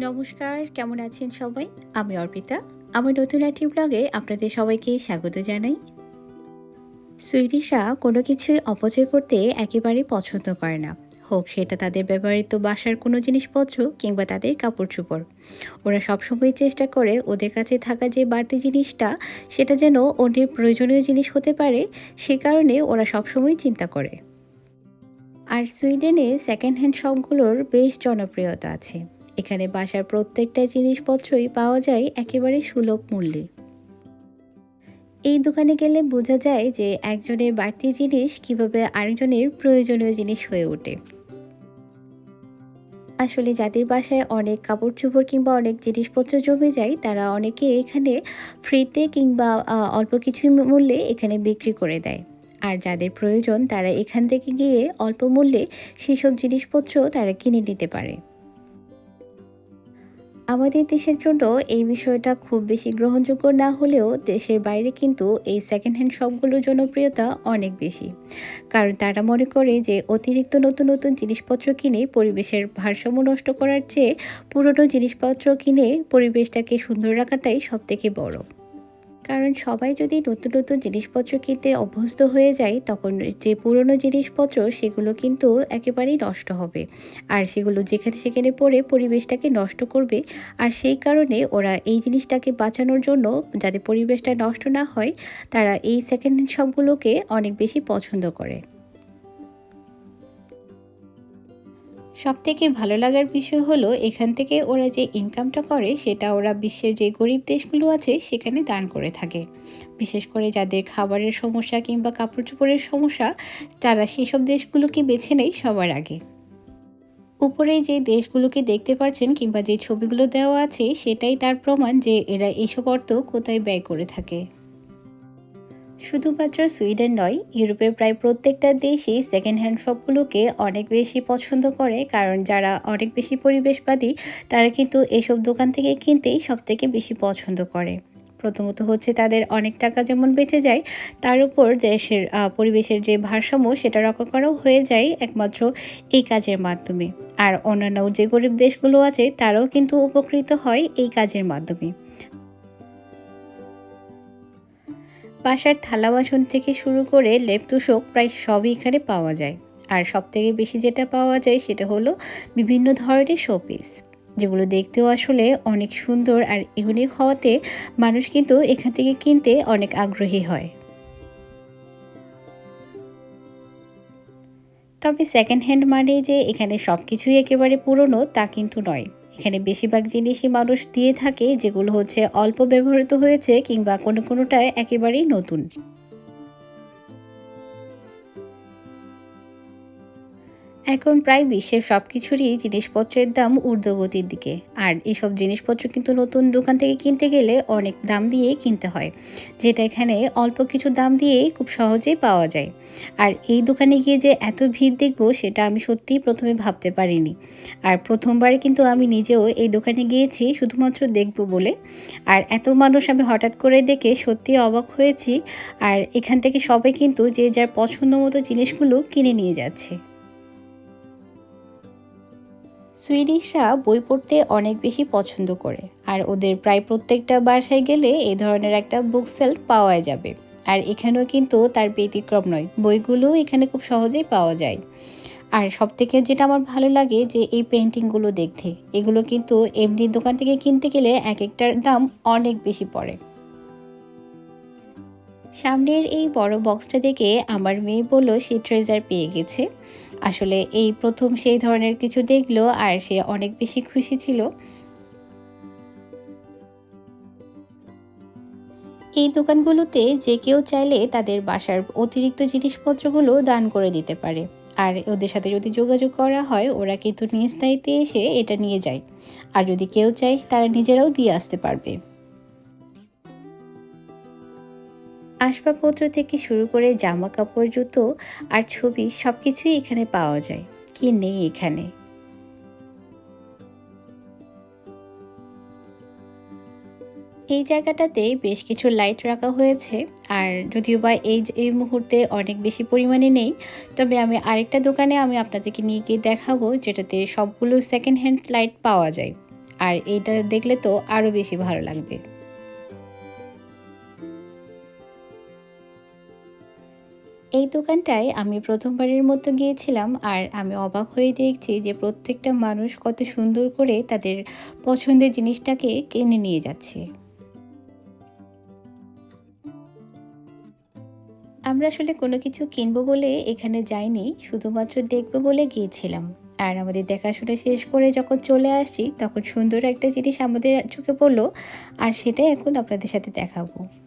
নমস্কার, কেমন আছেন সবাই? আমি অর্পিতা। আমার নতুন একটি ব্লগে আপনাদের সবাইকে স্বাগত জানাই। সুইডিশরা কোনো কিছুই অপচয় করতে একেবারে পছন্দ করে না। হোক, সেটা তাদের ব্যবহৃত বাসার কোনো জিনিসপত্র কিংবা তাদের কাপড় চোপড় ওরা সবসময় চেষ্টা করে ওদের কাছে থাকা যে বাড়তি জিনিসটা, সেটা যেন অন্যের প্রয়োজনীয় জিনিস হতে পারে, সে কারণে ওরা সবসময় চিন্তা করে। আর সুইডেনে সেকেন্ড হ্যান্ড শপগুলোর বেশ জনপ্রিয়তা আছে। এখানে বাসার প্রত্যেকটা জিনিসপত্রই পাওয়া যায় একেবারে সুলভ মূল্যে। এই দোকানে গেলে বোঝা যায় যে একজনের বাড়তি জিনিস কীভাবে আরেকজনের প্রয়োজনীয় জিনিস হয়ে ওঠে। আসলে যাদের বাসায় অনেক কাপড় চোপড় কিংবা অনেক জিনিসপত্র জমে যায়, তারা অনেকে এখানে ফ্রিতে কিংবা অল্প কিছু মূল্যে এখানে বিক্রি করে দেয়। আর যাদের প্রয়োজন, তারা এখান থেকে গিয়ে অল্প মূল্যে সেসব জিনিসপত্র তারা কিনে নিতে পারে। আমাদের দেশের জন্য এই বিষয়টা খুব বেশি গ্রহণযোগ্য না হলেও দেশের বাইরে কিন্তু এই সেকেন্ড হ্যান্ড শপগুলোর জনপ্রিয়তা অনেক বেশি। কারণ তারা মনে করে যে অতিরিক্ত নতুন নতুন জিনিসপত্র কিনে পরিবেশের ভারসাম্য নষ্ট করার চেয়ে পুরনো জিনিসপত্র কিনে পরিবেশটাকে সুন্দর রাখাটাই সবথেকে বড়। কারণ সবাই যদি নতুন নতুন জিনিসপত্র কিনতে অভ্যস্ত হয়ে যায়, তখন যে পুরনো জিনিসপত্র, সেগুলো কিন্তু একেবারেই নষ্ট হবে। আর সেগুলো যেখানে সেখানে পড়ে পরিবেশটাকে নষ্ট করবে। আর সেই কারণে ওরা এই জিনিসটাকে বাঁচানোর জন্য যাতে পরিবেশটা নষ্ট না হয়, তারা এই সেকেন্ড হ্যান্ড শপগুলোকে অনেক বেশি পছন্দ করে। সব থেকে ভালো লাগার বিষয় হলো এখান থেকে ওরা যে ইনকামটা করে সেটা ওরা বিশ্বের যে গরিব দেশগুলো আছে সেখানে দান করে থাকে। বিশেষ করে যাদের খাবারের সমস্যা কিংবা কাপড় চোপড়ের সমস্যা, তারা সেসব দেশগুলোকে বেছে নেয় সবার আগে। উপরে যে দেশগুলোকে দেখতে পাচ্ছেন কিংবা যে ছবিগুলো দেওয়া আছে সেটাই তার প্রমাণ যে এরা এইসব অর্থ কোথায় ব্যয় করে থাকে। শুধুমাত্র সুইডেন নয়, ইউরোপের প্রায় প্রত্যেকটা দেশই সেকেন্ড হ্যান্ড শপগুলোকে অনেক বেশি পছন্দ করে, কারণ যারা অনেক বেশি পরিবেশবাদী, তারা কিন্তু এসব দোকান থেকে কিনতেই সব থেকে বেশি পছন্দ করে। প্রথমত হচ্ছে তাদের অনেক টাকা যেমন বেঁচে যায়, তার উপর দেশের পরিবেশের যে ভারসাম্য, সেটা রক্ষা করাও হয়ে যায় একমাত্র এই কাজের মাধ্যমে। আর অন্যান্য যে গরিব দেশগুলো আছে, তারাও কিন্তু উপকৃত হয় এই কাজের মাধ্যমে। বাসার থালা বাসন থেকে শুরু করে লেপ তুষক প্রায় সবই এখানে পাওয়া যায়। আর সব থেকে বেশি যেটা পাওয়া যায় সেটা হলো বিভিন্ন ধরনের শোপিস, যেগুলো দেখতেও আসলে অনেক সুন্দর আর ইউনিক হওয়াতে মানুষ কিন্তু এখান থেকে কিনতে অনেক আগ্রহী হয়। তবে সেকেন্ড হ্যান্ড মানে যে এখানে সব কিছুই একেবারে পুরনো তা কিন্তু নয়। এখানে বেশিরভাগ জিনিসই মানুষ দিয়ে থাকে, যেগুলো হচ্ছে অল্প ব্যবহৃত হয়েছে কিংবা কোনো কোনোটায় একেবারেই নতুন। এখন প্রায় বিশ্বের সব কিছুরই জিনিসপত্রের দাম ঊর্ধ্বগতির দিকে। আর এসব জিনিসপত্র কিন্তু নতুন দোকান থেকে কিনতে গেলে অনেক দাম দিয়েই কিনতে হয়, যেটা এখানে অল্প কিছু দাম দিয়েই খুব সহজেই পাওয়া যায়। আর এই দোকানে গিয়ে যে এত ভিড় দেখব, সেটা আমি সত্যিই প্রথমে ভাবতে পারিনি। আর প্রথমবার কিন্তু আমি নিজেও এই দোকানে গিয়েছি শুধুমাত্র দেখব বলে। আর এত মানুষ আমি হঠাৎ করে দেখে সত্যি অবাক হয়েছি। আর এখান থেকে সবাই কিন্তু যে যার পছন্দ মতো জিনিসগুলো কিনে নিয়ে যাচ্ছে। সুইডিশরা বই পড়তে অনেক বেশি পছন্দ করে, আর ওদের প্রায় প্রত্যেকটা বাসায় গেলে এই ধরনের একটা বুক সেলফ পাওয়া যাবে। আর এখানেও কিন্তু তার ব্যতিক্রম নয়, বইগুলো এখানে খুব সহজেই পাওয়া যায়। আর সব থেকে যেটা আমার ভালো লাগে যে এই পেন্টিংগুলো দেখতে, এগুলো কিন্তু এমনি দোকান থেকে কিনতে গেলে এক একটার দাম অনেক বেশি পড়ে। সামনের এই বড় বক্সটা দেখে আমার মেয়ে বলল, সে ট্রেজার পেয়ে গেছে। আসলে এই প্রথম সেই ধরনের কিছু দেখল আর সে অনেক বেশি খুশি ছিল। এই দোকানগুলোতে যে কেউ চাইলে তাদের বাসার অতিরিক্ত জিনিসপত্রগুলো দান করে দিতে পারে। আর ওদের সাথে যদি যোগাযোগ করা হয়, ওরা কিন্তু নিজ দায়িত্বে এসে এটা নিয়ে যায়। আর যদি কেউ চায়, তারা নিজেরাও দিয়ে আসতে পারবে। আসবাবপত্র থেকে শুরু করে জামা কাপড় জুতো আর ছবি সব কিছুই এখানে পাওয়া যায়। কি নেই এখানে? এই জায়গাটাতে বেশ কিছু লাইট রাখা হয়েছে। আর যদিও বা এই এই মুহূর্তে অনেক বেশি পরিমাণে নেই, তবে আমি আরেকটা দোকানে আমি আপনাদেরকে নিয়ে গিয়ে দেখাবো যেটাতে সবগুলো সেকেন্ড হ্যান্ড লাইট পাওয়া যায়। আর এইটা দেখলে তো আরও বেশি ভালো লাগবে। এই দোকানটায় আমি প্রথমবারের মতো গিয়েছিলাম আর আমি অবাক হয়ে দেখছি যে প্রত্যেকটা মানুষ কত সুন্দর করে তাদের পছন্দের জিনিসটাকে কিনে নিয়ে যাচ্ছে। আমরা আসলে কোনো কিছু কিনবো বলে এখানে যাইনি, শুধুমাত্র দেখব বলে গিয়েছিলাম। আর আমাদের দেখাশোনা শেষ করে যখন চলে আসি তখন সুন্দর একটা জিনিস আমাদের চোখে পড়ল, আর সেটাই এখন আপনাদের সাথে দেখাবো।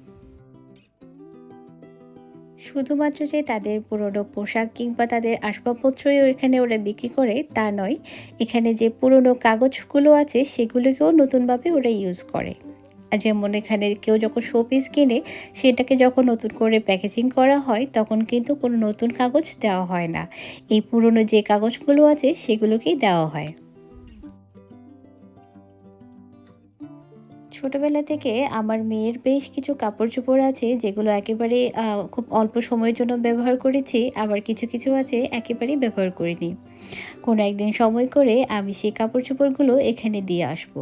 শুধুমাত্র যে তাদের পুরনো পোশাক কিংবা তাদের আসবাবপত্রই এখানে ওরা বিক্রি করে, তা নয়। এখানে যে পুরনো কাগজগুলো আছে, সেগুলোকেও নতুনভাবে ওরা ইউজ করে। যেমন এখানে কেউ যখন শোপিস কিনে, সেটাকে যখন নতুন করে প্যাকেজিং করা হয়, তখন কিন্তু কোনো নতুন কাগজ দেওয়া হয় না। এই পুরনো যে কাগজগুলো আছে, সেগুলোকেই দেওয়া হয়। ছোটবেলা থেকে আমার মেয়ের বেশ কিছু কাপড় চোপড় আছে, যেগুলো একেবারে খুব অল্প সময়ের জন্য ব্যবহার করেছি, আবার কিছু কিছু আছে একেবারেই ব্যবহার করিনি। কোনো একদিন সময় করে আমি সেই কাপড় চোপড়গুলো এখানে দিয়ে আসব।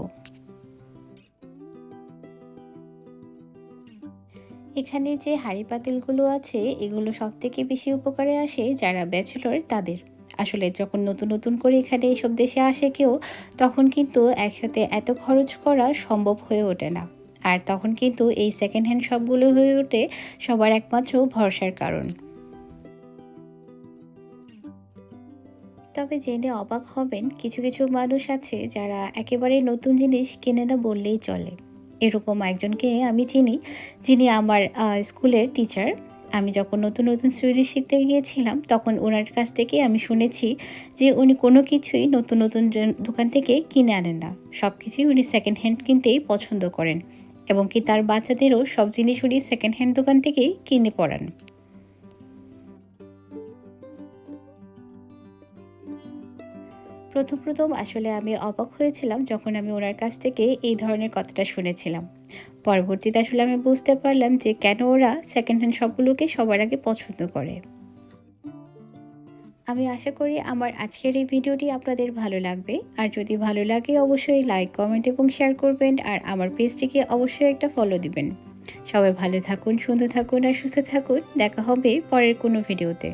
এখানে যে হাঁড়ি পাতিলগুলো আছে, এগুলো সব থেকে বেশি উপকারে আসে যারা ব্যাচেলর, তাদের। আসলে যখন নতুন নতুন করে এখানে এইসব দেশে আসে কেউ, তখন কিন্তু একসাথে এত খরচ করা সম্ভব হয়ে ওঠে না। আর তখন কিন্তু এই সেকেন্ড হ্যান্ড শপগুলো হয়ে ওঠে সবার একমাত্র ভরসার কারণ। তবে জেনে অবাক হবেন, কিছু কিছু মানুষ আছে যারা একেবারে নতুন জিনিস কেনে না বললেই চলে। এরকম একজনকে আমি চিনি, যিনি আমার স্কুলের টিচার আমি যখন নতুন নতুন সুইডিশ শিখতে গিয়েছিলাম, তখন ওনার কাছ থেকে আমি শুনেছি যে উনি কোনো কিছুই নতুন নতুন দোকান থেকে কিনে আনেন না। সব কিছুই উনি সেকেন্ড হ্যান্ড কিনতেই পছন্দ করেন এবং কি তার বাচ্চাদেরও সব জিনিস উনি সেকেন্ড হ্যান্ড দোকান থেকেই কিনে পড়ান। প্রথম প্রথম আসলে আমি অবাক হয়েছিলাম যখন আমি ওনার কাছ থেকে এই ধরনের কথাটা শুনেছিলাম। পরবর্তীতে আসলে আমি বুঝতে পারলাম যে কেন ওরা সেকেন্ড হ্যান্ড শপগুলোকে সবার আগে পছন্দ করে। আমি আশা করি আমার আজকের এই ভিডিওটি আপনাদের ভালো লাগবে। আর যদি ভালো লাগে, অবশ্যই লাইক কমেন্ট এবং শেয়ার করবেন। আর আমার পেজটিকে অবশ্যই একটা ফলো দিবেন। সবাই ভালো থাকুন, সুন্দর থাকুন আর সুস্থ থাকুন। দেখা হবে পরের কোনো ভিডিওতে।